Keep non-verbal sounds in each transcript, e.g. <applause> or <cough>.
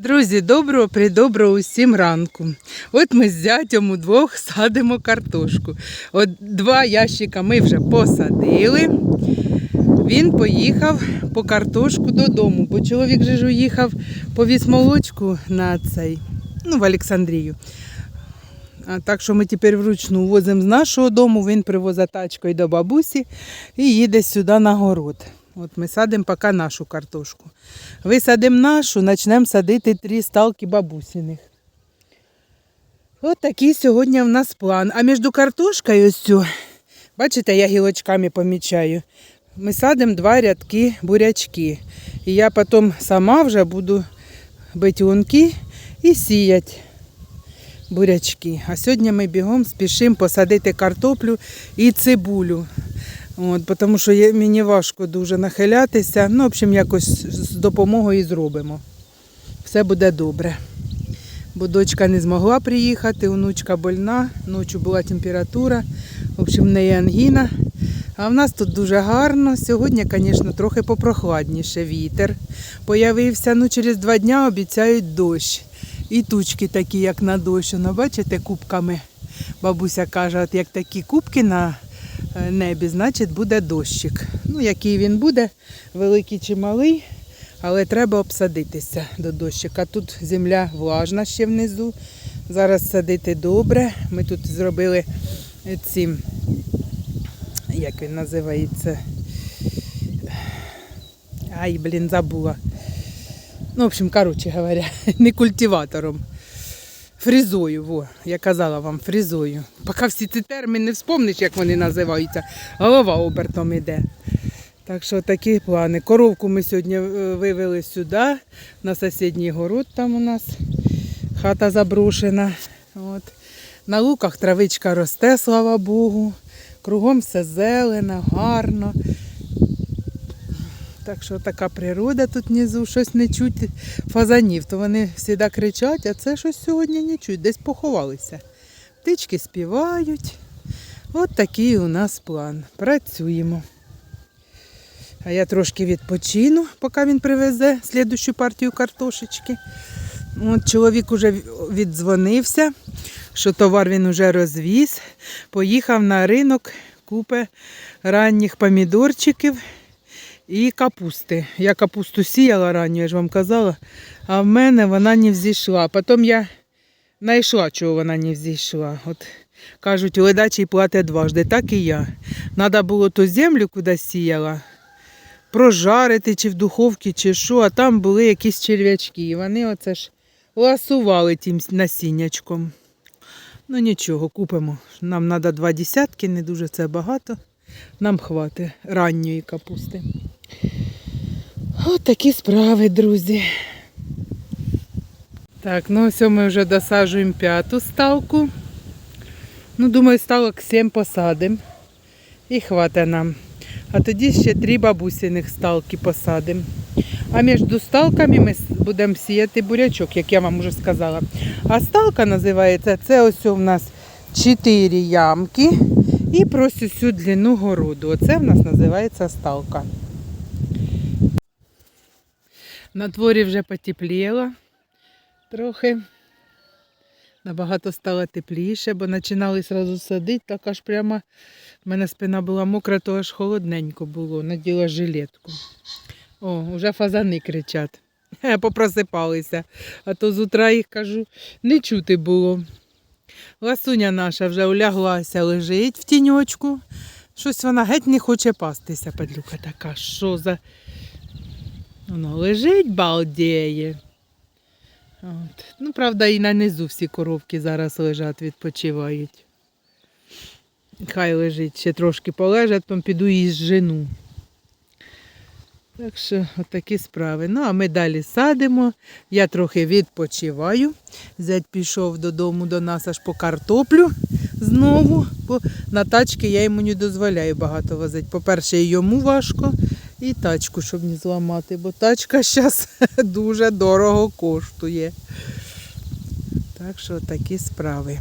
Друзі, доброго придоброго усім ранку. От ми з зятям удвох садимо картошку. От два ящика ми вже посадили. Він поїхав по картошку додому, бо чоловік же ж уїхав повіз молочку на цей, ну, в Олександрію. А так що ми тепер вручну возимо з нашого дому, він привозить тачкою до бабусі і їде сюди на город. От ми садимо поки нашу картошку. Висадимо нашу, почнемо садити три сталки бабусіних. От такий сьогодні в нас план. А між картошкою ось цю, бачите, я гілочками помічаю. Ми садимо два рядки бурячки. І я потім сама вже буду бити лунки і сіяти бурячки. А сьогодні ми бігом спішимо посадити картоплю і цибулю. От, тому що є, мені важко дуже нахилятися. Ну, в общем, якось з допомогою зробимо. Все буде добре. Бо дочка не змогла приїхати, онучка больна, ночі була температура, в общем, в неї ангіна. А в нас тут дуже гарно. Сьогодні, звісно, трохи попрохладніше вітер. Появився, ну через два дня обіцяють дощ. І тучки такі, як на дощ. Ну, бачите, кубками. Бабуся каже, от як такі кубки на небі, значить буде дощик. Ну, який він буде, великий чи малий, але треба обсадитися до дощика. Тут земля влажна ще внизу. Зараз садити добре. Ми тут зробили е, ці, як він називається? Ай, блін, забула. Ну, в общем, коротше говоря, <laughs> не культиватором. Фрізою, во, я казала вам, фрізою. Поки всі ці терміни не вспомниш, як вони називаються, голова обертом іде. Так що такі плани. Коровку ми сьогодні е, вивели сюди, на сусідній город там у нас хата заброшена. От. На луках травичка росте, слава Богу. Кругом все зелено, гарно. Так що така природа тут внизу, щось не чуть фазанів, то вони завжди кричать, а це щось сьогодні не чуть, десь поховалися. Птички співають. От такий у нас план. Працюємо. А я трошки відпочину, поки він привезе слідущу партію картошечки. От чоловік уже віддзвонився, що товар він уже розвіз. Поїхав на ринок, купе ранніх помідорчиків і капусти. Я капусту сіяла ранню, я ж вам казала, а в мене вона не взійшла. Потім я знайшла, чого вона не взійшла. От кажуть, ледачий платить дважди, так і я. Треба було ту землю, куди сіяла, прожарити чи в духовці, чи що, а там були якісь черв'ячки. І вони оце ж ласували тим насіннячком. Ну нічого, купимо. Нам треба два десятки, не дуже це багато. Нам хватить ранньої капусти. От такі справи, друзі. Так, ну ось ми вже досаджуємо п'яту ставку. Ну, думаю, ставок 7 посадимо. І хватить нам. А тоді ще три бабусиних сталки посадимо. А між сталками ми будемо сіяти бурячок, як я вам вже сказала. А сталка називається, це ось у нас 4 ямки. І просто всю длину городу. Оце в нас називається сталка. На дворі вже потепліло трохи. Набагато стало тепліше, бо починали одразу садити, так аж прямо в мене спина була мокра, то аж холодненько було, наділа жилетку. О, вже фазани кричать. <laughs> Попросипалися. А то з утра їх кажу, не чути було. Ласуня наша вже уляглася, лежить в тіньочку. Щось вона геть не хоче пастися, падлюка така. Що за. Воно лежить, балдіє. От. Ну, правда, і на низу всі коровки зараз лежать, відпочивають. Хай лежить, ще трошки полежать, потім піду її жену. Так що отакі справи. Ну, а ми далі садимо. Я трохи відпочиваю. Зять пішов додому до нас аж по картоплю знову, бо на тачки я йому не дозволяю багато возити. По-перше, йому важко, і тачку, щоб не зламати, бо тачка зараз <laughs> дуже дорого коштує. Так що такі справи.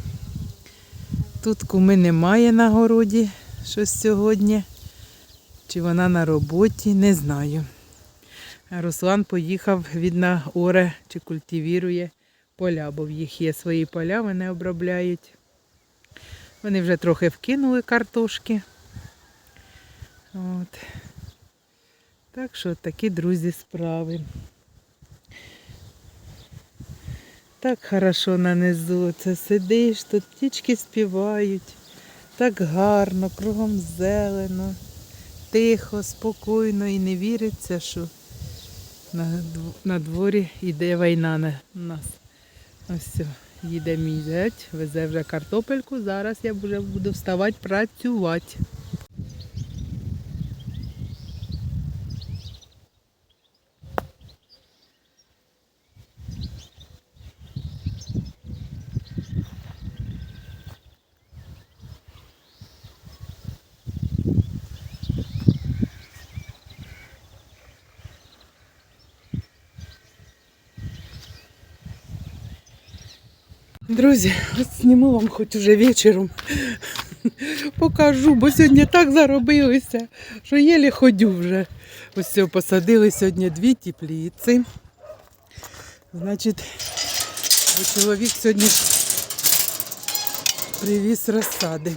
Тут куми немає на городі щось сьогодні. Чи вона на роботі, не знаю. Руслан поїхав від на оре чи культивірує поля, бо в їх є свої поля, вони обробляють. Вони вже трохи вкинули картошки. От. Так що такі друзі справи. Так хорошо нанизу. Це сидиш, тут птічки співають. Так гарно, кругом зелено, тихо, спокійно і не віриться, що на, дворі йде війна на нас. Ось все, їде мій зять, везе вже картопельку. Зараз я вже буду вставати працювати. Друзі, от зніму вам хоч уже вечором. Покажу, бо сьогодні так заробилися, що єлі ходю вже. Ось все, посадили сьогодні дві теплиці. Значить, чоловік сьогодні привіз розсади.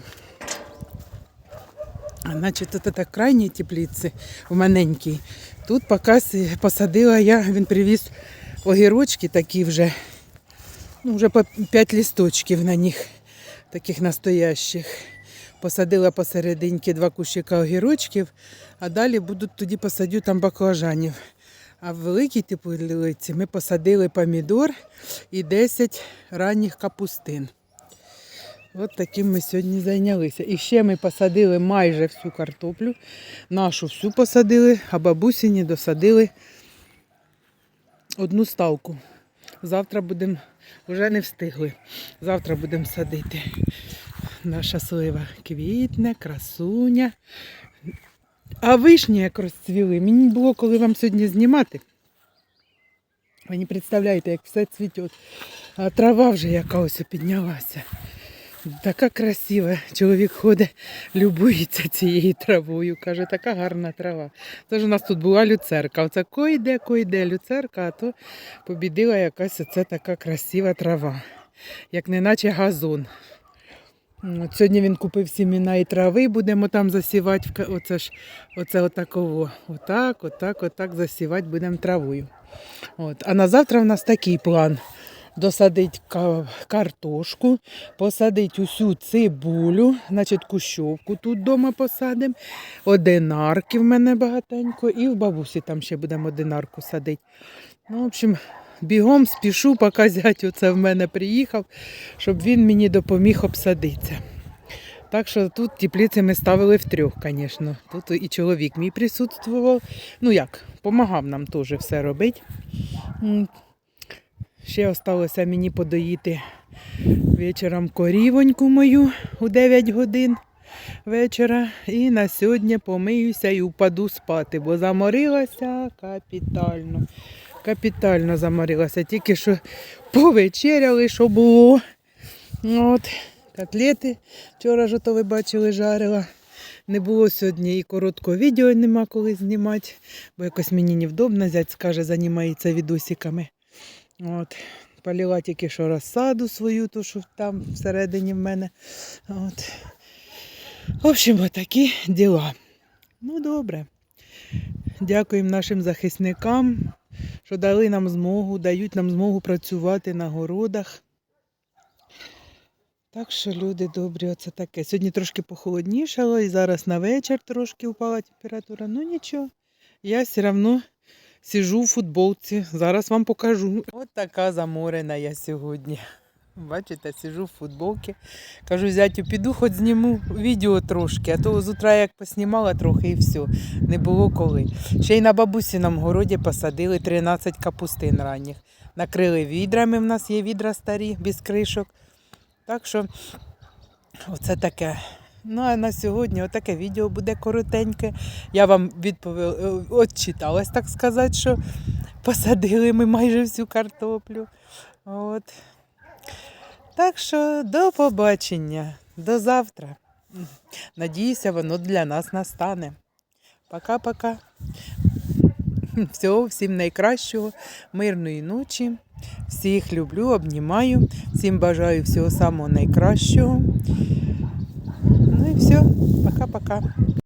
Значить, тут так крайні теплиці, в маленькій. Тут поки посадила я, він привіз огірочки такі вже Ну, вже по 5 лісточків на них, таких настоящих. Посадила посерединки два кущика огірочків, а далі будуть тоді посадю там баклажанів. А в великій теплиці ми посадили помідор і 10 ранніх капустин. От таким ми сьогодні зайнялися. І ще ми посадили майже всю картоплю. Нашу всю посадили, а бабусіні досадили одну ставку. Завтра будемо, вже не встигли. Завтра будемо садити. Наша слива квітне, красуня. А вишні як розцвіли. Мені було, коли вам сьогодні знімати. Ви не представляєте, як все цвіте. А трава вже яка ось піднялася. Така красива. Чоловік ходить, любується цією травою. Каже, така гарна трава. Тож у нас тут була люцерка. Оце койде, койде люцерка, а то побідила якась оце така красива трава. Як неначе газон. От сьогодні він купив сіміна і трави, будемо там засівати. Оце ж оце отаково. Отак, отак, отак засівати будемо травою. От. А на завтра в нас такий план. Досадить картошку, посадить усю цибулю, значить кущовку тут вдома посадимо. Одинарки в мене багатенько, і в бабусі там ще будемо одинарку садити. Ну, в общем, бігом спішу, поки зять оце в мене приїхав, щоб він мені допоміг обсадитися. Так що тут теплиці ми ставили втрьох, звісно. Тут і чоловік мій присутствував. Ну як, допомагав нам теж все робити. Ще залишилося мені подоїти вечором корівоньку мою у 9 годин вечора. І на сьогодні помиюся і впаду спати, бо заморилася капітально. Капітально заморилася. Тільки що повечеряли, що було. От, котлети вчора ж то ви бачили, жарила. Не було сьогодні і короткого відео нема коли знімати, бо якось мені невдобно, зять скаже, займається відосиками. От. Полила тільки що розсаду свою, ту, що там всередині в мене. От. В общем, отакі діла. Ну, добре. Дякуємо нашим захисникам, що дали нам змогу, дають нам змогу працювати на городах. Так що, люди добрі, оце таке. Сьогодні трошки похолоднішало і зараз на вечір трошки впала температура. Ну нічого, я все одно сижу в футболці. Зараз вам покажу. От така заморена я сьогодні. Бачите, сижу в футболці. Кажу, зятю, піду хоч зніму відео трошки, а то з утра як поснімала трохи і все. Не було коли. Ще й на бабусіному городі посадили 13 капустин ранніх. Накрили відрами, в нас є відра старі, без кришок. Так що оце таке. Ну а на сьогодні отаке відео буде коротеньке. Я вам відповіла, отчиталась, так сказати, що посадили ми майже всю картоплю. От. Так що до побачення, до завтра. Надіюся, воно для нас настане. Пока-пока. Всього, всім найкращого, мирної ночі. Всіх люблю, обнімаю, всім бажаю всього самого найкращого. Все, пока-пока.